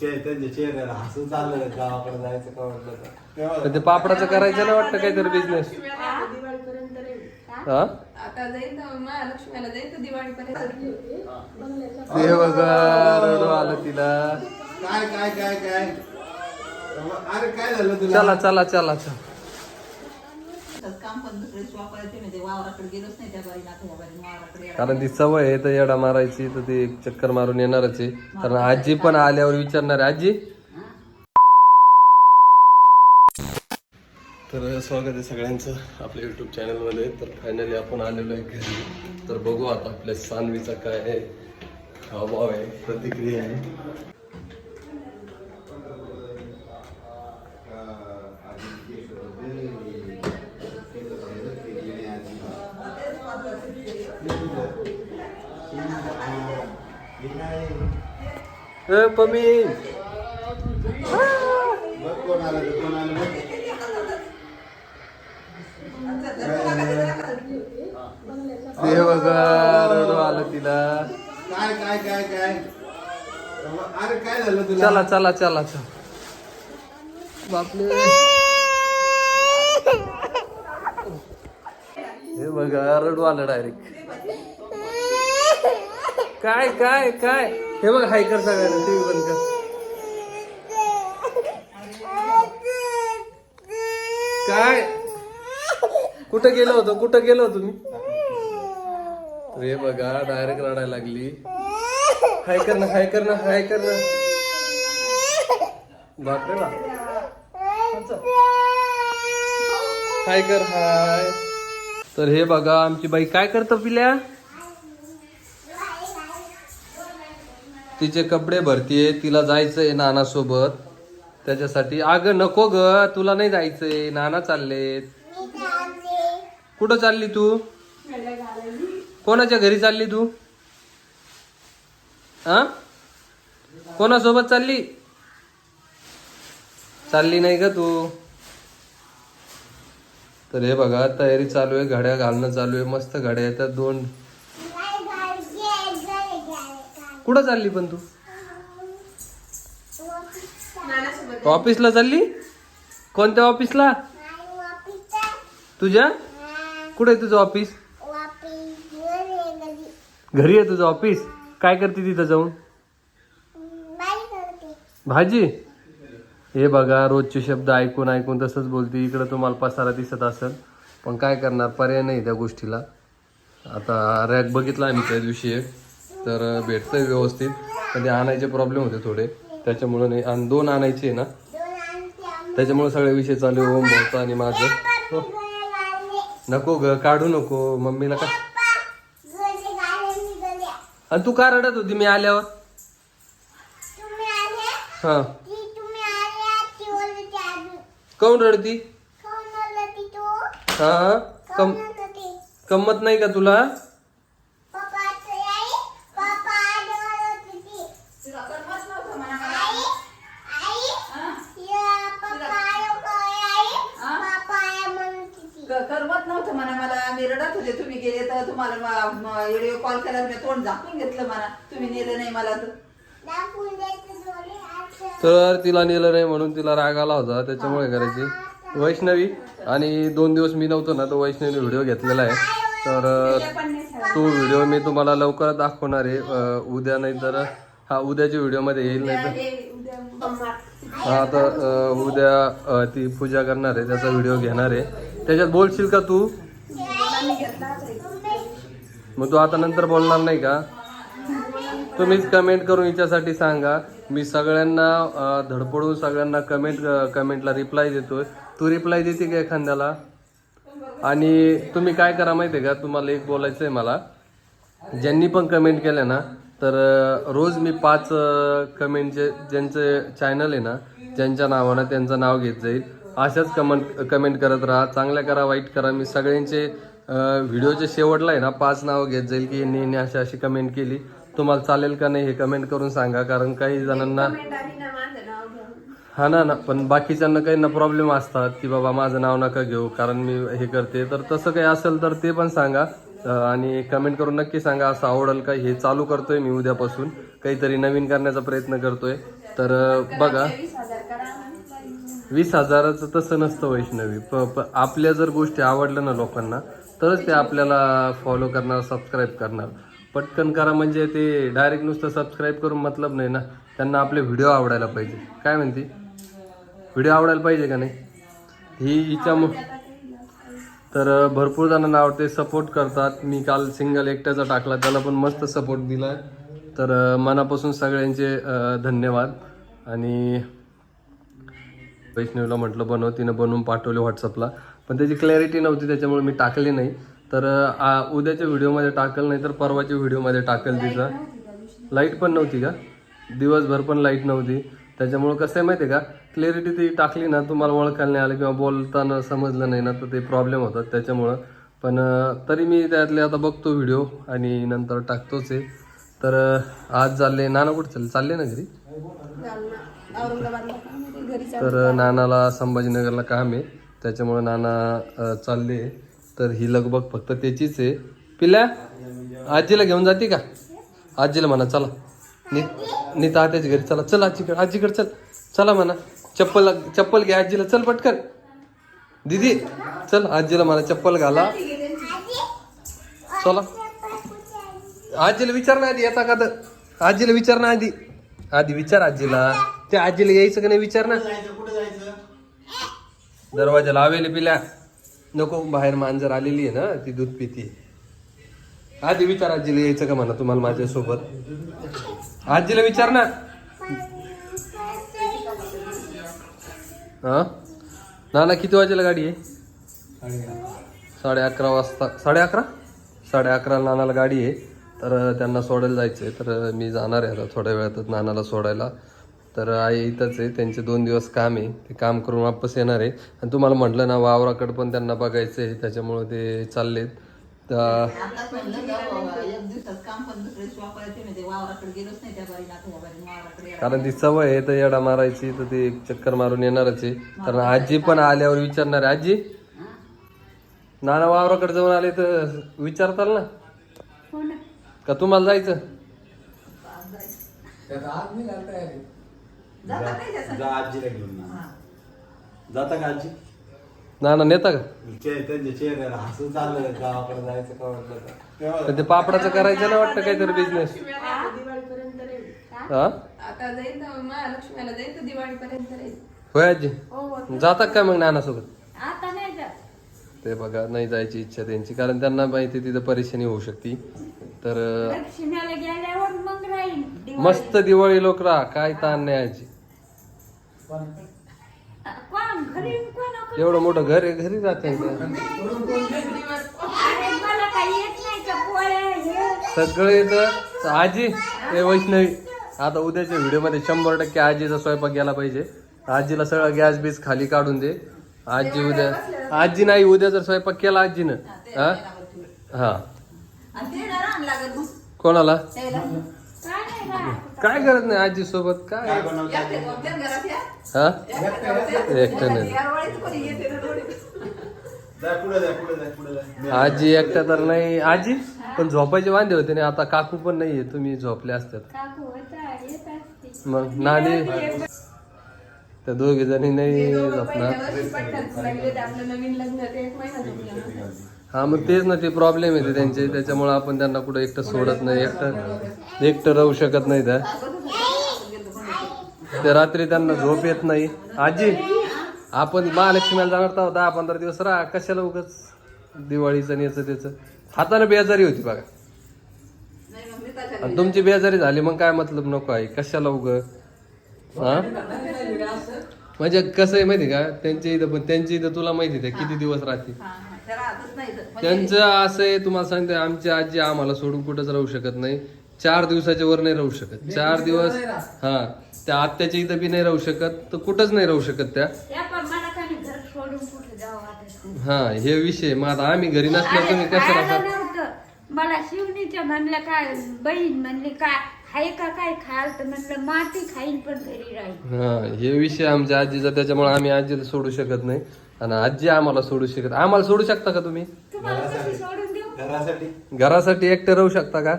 चे- त्यांच्या चेहऱ्याला हसून चाललं गावाकडे जायचं का म्हटलं तर. ते पापडाचं करायचं ना वाटतं काहीतरी बिझनेस. हा? आता जाईल तर महालक्ष्मीला जाईल तर दिवाळीपर्यंत. ते बघा रडू आलं तिला. काय काय काय काय? अरे काय झालं तुला? चला चला चला चला. काम पण दुसरे वापरायचे म्हणजे वावराकडे गेलोच नाही त्या बारी नाथा या बारी वावराकडे कारण ती सवय आहे तर येडा मारायची तर ती एक चक्कर मारून येणारच आहे. कारण आजी पण आल्यावर विचारणार आहे, आजी? तर स्वागत आहे सगळ्यांचं आपल्या युट्यूब चॅनलमध्ये तर फायनली आपण आलेलो आहे घरी. तर बघू आता आपल्या सानवीचा काय आहे हावभाव आहे प्रतिक्रिया आहे. पमी. ते, बघ. ते बघा रडू आलं तिला. काय काय काय काय? अरे काय झालं तुला? चला चला चला चला. बापले. हे बघा रडू आलं डायरेक्ट. काय काय काय? हे बघ हाय कर सगळ्यांना टीव्ही बंद कर. काय? कुठं गेलो होतो? कुठं गेलो होतो मी? रे बघा डायरेक्ट रडायला लागली. हाय कर ना हाय कर ना हाय कर ना. बापरे बा हाय कर हाय. तर हे बघा आमची बाई काय करतो पिल्या? तिचे कपडे भरतीये तिला जायचंय नानासोबत. त्याच्यासाठी अगं नको ग तुला नाही जायचंय नाना चाललेत कुठं चालली तू? कोणाच्या घरी चालली तू? हा कोणासोबत चालली? चालली नाही का तू. तर हे बघा तयारी चालू आहे घड्या घालणं चालू आहे मस्त घड्या येतात दोन कुठं चालली पण तू? ऑफिसला चालली? कोणत्या ऑफिसला? तुझ्या? कुठे आहे तुझं ऑफिस? घरी आहे तुझं ऑफिस? काय करते तिथं जाऊन? भाजी? हे बघा रोजचे शब्द ऐकून ऐकून तसंच बोलते. इकडं तुम्हाला पसारा दिसत असेल. पण काय करणार? पर्याय नाही त्या गोष्टीला. आता रॅक बघितला आम्ही त्या दिवशी एक. तर भेटतंय व्यवस्थित. पण ते आणायचे प्रॉब्लेम होते थोडे. त्याच्यामुळे नाही. आणि दोन आणायचे ना? त्याच्यामुळे सगळे विषय चालू आहे. ओम भाऊचा आणि माझं. हो. नको ग काढू नको. मम्मीला का आणि तू का रडत होती? मी आल्यावर? हा. काऊन रडती? हा? कम कमत नाही का तुला करमत नव्हतं म्हणा मला मी रडत होते तुम्ही गेले तर तुम्हाला व्हिडिओ कॉल केला मी तोंड झाकून घेतलं म्हणा तुम्ही नेलं नाही मला तर. तर तिला नेलं नाही म्हणून तिला राग आला होता त्याच्यामुळे करायची. वैष्णवी आणि दोन दिवस मी नव्हतो ना तर वैष्णवीने व्हिडिओ घेतलेला आहे. तर तो व्हिडिओ मी तुम्हाला लवकरच दाखवणार आहे. उद्या नाही तर हा उद्याच्या व्हिडिओमध्ये येईल नाही तर. हा आता अं, उद्या ती पूजा करणार आहे त्याचा व्हिडिओ घेणार आहे. त्याच्यात बोलशील का तू? मग तू आता नंतर बोलणार नाही का? तुम्हीच कमेंट करून हिच्यासाठी सांगा. मी सगळ्यांना धडपडून सगळ्यांना कमेंट कमेंटला रिप्लाय देतोय. तू रिप्लाय देते का एखाद्याला? आणि तुम्ही काय करा माहिती आहे का? तुम्हाला एक बोलायचं आहे मला. ज्यांनी पण कमेंट केल्या ना तर रोज मी पाच कमेंटचे ज्यांचे चॅनल आहे ना ज्यांच्या नावानं त्यांचं नाव घेत जाईल. अशाच कमेंट कमेंट करत राहा. चांगल्या करा वाईट करा. मी सगळ्यांचे व्हिडिओच्या शेवटला आहे ना पाच नावं घेत जाईल की यांनी यांनी अशी अशी कमेंट केली. तुम्हाला चालेल का नाही हे कमेंट करून सांगा कारण काही जणांना हा ना ना पण बाकीच्यांना काही ना प्रॉब्लेम असतात की बाबा माझं नाव नका घेऊ कारण मी हे करते. तर तसं काही असेल तर ते पण सांगा. आणि कमेंट करून नक्की सांगा असं आवडेल का? हे चालू करतोय मी उद्यापासून. काहीतरी नवीन करण्याचा प्रयत्न करतोय. तर बघा. वीस हजाराचं तसं नसतं वैष्णवी. प- आपल्या जर गोष्टी आवडल्या ना लोकांना तरच ते आपल्याला फॉलो करणार सबस्क्राईब करणार. पटकन करा म्हणजे ते डायरेक्ट नुसतं सबस्क्राईब करून मतलब नाही ना त्यांना आपले व्हिडिओ आवडायला पाहिजे. काय म्हणते? व्हिडिओ आवडायला पाहिजे का नाही? ही हिच्या तर भरपूर जणांना आवडते सपोर्ट करतात. मी काल सिंगल एकट्याचा टाकला त्याला पण मस्त सपोर्ट दिला तर मनापासून सगळ्यांचे धन्यवाद. आणि वैष्णवीला म्हटलं बनव तिनं बनवून पाठवले व्हॉट्सअपला पण त्याची क्लॅरिटी नव्हती त्याच्यामुळे मी टाकली नाही. तर आ- उद्याच्या व्हिडिओमध्ये टाकल नाही तर परवाच्या व्हिडिओमध्ये टाकल तिचा. लाइट पण नव्हती का? दिवसभर पण लाइट नव्हती. त्याच्यामुळं कसं आहे माहिती आहे का? क्लॅरिटी ती टाकली ना तुम्हाला ओळखायला नाही आलं किंवा बोलताना समजलं नाही ना तर ते प्रॉब्लेम होतात त्याच्यामुळं. पण तरी मी त्यातले आता बघतो व्हिडिओ आणि नंतर टाकतोच आहे. तर आज चालले नाना कुठे चालले? चालले ना घरी? तर नानाला संभाजीनगरला काम आहे. त्याच्यामुळे नाना चालले तर ही लगबग फक्त त्याचीच आहे. पिल्या आजीला घेऊन जाते का? आजीला म्हणा चला. नी नीता आत्याच्या घरी चला चल आजीकडे आजीकडे चल. चला म्हणा. चप्पल चप्पल घ्या आजीला चल पटकन. दीदी चल आजीला म्हणा चप्पल घाला. चला. आजीला विचार ना आधी येता का तर? आजीला विचार ना आधी. आधी विचार आजीला. त्या आजीला यायचं का नाही विचार ना? दरवाजा लावेल पिल्या. नको बाहेर मांजर आलेली आहे ना ती दूध पिती. आधी विचार आजीला यायचं का म्हणा तुम्हाला माझ्यासोबत? आजीला विचार ना. हा? नाना किती वाजेला गाडी आहे? साडे अकरा वाजता. साडे अकरा साडे अकरा नानाला गाडी आहे. तर त्यांना सोडायला जायचं आहे तर मी जाणार आहे आता थोड्या वेळातच नानाला सोडायला. तर आई इथंच आहे. त्यांचे दोन दिवस काम आहे. ते काम करून वापस येणार आहे. आणि तुम्हाला म्हटलं ना वावराकडे पण त्यांना बघायचं आहे. त्याच्यामुळं ते चाललेत. तर यायला. कारण ती सवय आहे तर येडा मारायची तर ते चक्कर मारून येणारच आहे. कारण आजी पण आल्यावर विचारणार आहे. आजी? नाना वावराकडे जाऊन आले तर विचारताल ना? हो ना. का तुम्हाला जायचं? जाता काय त्याचं? जा आजीला घेऊन ना. जाता का आजी? नाना नेता का? चे- त्यांच्या चेहऱ्याला हसून चाललं गावाकडे जायचं का तर. पण ते पापडाचं करायचं ना वाटतं काहीतरी बिझनेस लक्ष्मीला दिवाळीपर्यंत राहील हा? आता जाईल तर महालक्ष्मीला जाईल तर दिवाळीपर्यंत राहील होय आजी? हो हो जातात काय मग नानासोबत? आता नाही जात. ते बघा नाही जायची इच्छा त्यांची कारण त्यांना माहिती तिथं परेशानी होऊ शकते. तर अं, लक्ष्मीला गेल्यावर मग राहील मस्त दिवाळी लोक राहा काय ताण नाही आजी. कोण? घरी कोण एवढं मोठं घर आहे घरी जाते अरे मला काही येत नाही का पोळ्या हे. सगळे तर आजी हे वैष्णवी आता उद्याच्या व्हिडिओमध्ये शंभर टक्के आजीचा स्वयंपाक गेला पाहिजे. आजीला सगळं गॅस बीस खाली काढून दे. आजी उद्या आजी नाही उद्या जर स्वयंपाक केला आजीनं हा? हा. कोणाला. काय करत नाही आजी सोबत? काय? काय बनवतात एकटे कोणत्या घरात या? हा? एकटे? एकटं नाही. आजी एकट्या तर नाही. आजी? पण झोपायचे वांदे होते नाही आता काकू पण नाहीये. तुम्ही झोपले असतात. मग नानी? त्या दोघी जणी नाही झोपणार. हा मग तेच ना ते प्रॉब्लेम येते त्यांचे. त्याच्यामुळे आपण त्यांना कुठं एकटं सोडत नाही. एकटं एकटं राहू शकत नाही त्या रात्री त्यांना झोप येत नाही. आजी आपण महालक्ष्मीला जाणार तर दहा पंधरा दिवस राहा. कशाला उगच दिवाळीचं आणि याचं त्याचं? हाताने बेजारी होती बघा. आणि तुमची बेजारी झाली मग काय मतलब नको आहे? कशाला उग? हा? म्हणजे कसं आहे माहिती का? त्यांच्या इथं पण त्यांच्या इथं तुला माहिती आहे किती दिवस राहते. त्या. म्हणजे त्यांचं असं आहे तुम्हाला सांगते आमची आजी आम्हाला सोडून कुठंच राहू शकत नाही. चार दिवसाच्या वर नाही राहू शकत. चार दिवस हा त्या आत्याच्या इथं बी नाही राहू शकत. तर कुठंच नाही राहू शकत त्या. या पण मला काही घर सोडून कुठे जावं वाटत नाही. हा हे विषय मग आता आम्ही घरी नसल्यावर तुम्ही खा- नव्हतं मला शिवणीच्या म्हणलं काय बहीण म्हणली काय हाय का काय खायला तर म्हणलं माती खाईन पण घरी राहील हा हे विषय आमच्या आजीचा त्याच्यामुळे आम्ही आजीला सोडू शकत नाही. आणि आजी आम्हाला सोडू शकत आम्हाला सोडू शकता का तुम्ही? तुम्हाला कशी सोडून देऊ? घरासाठी. घरासाठी एकटे राहू शकता का?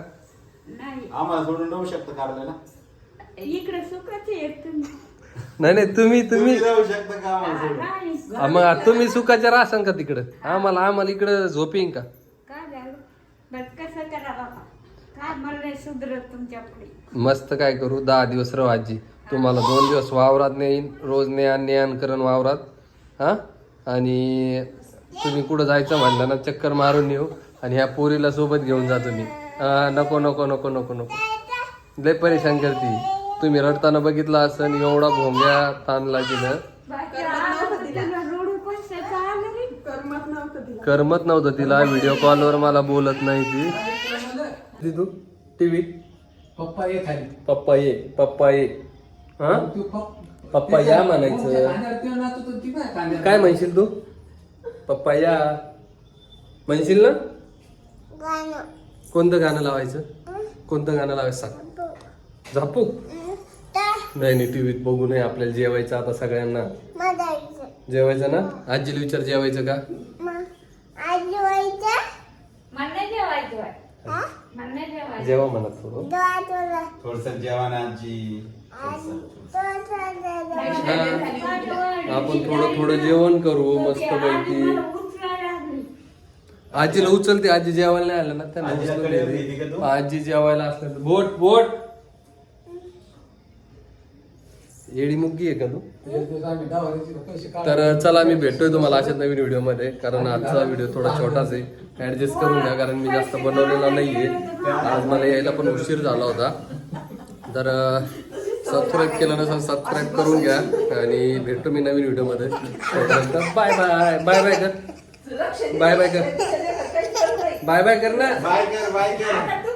नाही. आम्हाला सोडून राहू शकतं ना इकडे सुखाचे तुम्ही. नाही नाही तुम्ही तुम्ही. तुम्ही राहू शकता का आम्हाला सोडून? नाही हा, मग तुम्ही सुखाच्या राहसान का तिकडं? आम्हाला आम्हाला इकडं झोपिंग का? काय झालं? बस कसं करा बाबा? काय मला नाही सुधरत तुमच्यापुढे मस्त काय करू? दहा दिवस राहू आजी. तुम्हाला दोन दिवस वावरात नेईन रोज ने आण ने आण करण वावरात. हा? आणि तुम्ही कुठं जायचं म्हणलं ना चक्कर मारून येऊ. आणि ह्या पोरीला सोबत घेऊन जातो मी हा, नको नको नको नको नको. लय परेशान करते. तुम्ही रडताना बघितलं असं एवढा भोंग्या आलं रे करमत नव्हतं तिला व्हिडिओ कॉलवर मला बोलत नाही ती. ती तू टीव्ही पप्पा ये खाली पप्पा ये पप्पा ये हा पप्पा या म्हणायचं. काय म्हणशील तू? पप्पा या म्हणशील ना? कोणतं गाणं लावायचं? कोणतं गाणं लावायचं सांग. झापू. नाही नाही टीव्हीत बघू नये आपल्याला जेवायचं आता सगळ्यांना. जेवायचं ना? आजीला विचार जेवायचं का? जेवा म्हणत थोडं. थोडस जेवण आजी आपण थोडं थोडं जेवण करू मस्त पैकी आजीला उचलते आजी जेवायला नाही आलं ना त्यांना का तू? आजी जेवायला असलं तर बोट बोट! येडी मुग्गी आहे का तू? तर चला मी भेटतोय तुम्हाला अशाच नवीन व्हिडिओमध्ये कारण आजचा व्हिडिओ थोडा छोटाच आहे. ऍडजस्ट करून घ्या कारण मी जास्त बनवलेला नाहीये. आज मला यायला पण उशीर झाला होता. तर सबस्क्राईब केलं नसेल सबस्क्राईब करून घ्या. आणि भेटतो मी नवीन व्हिडिओमध्ये बाय बाय बाय बाय कर बाय बाय कर. बाय बाय कर ना. बाय कर बाय कर.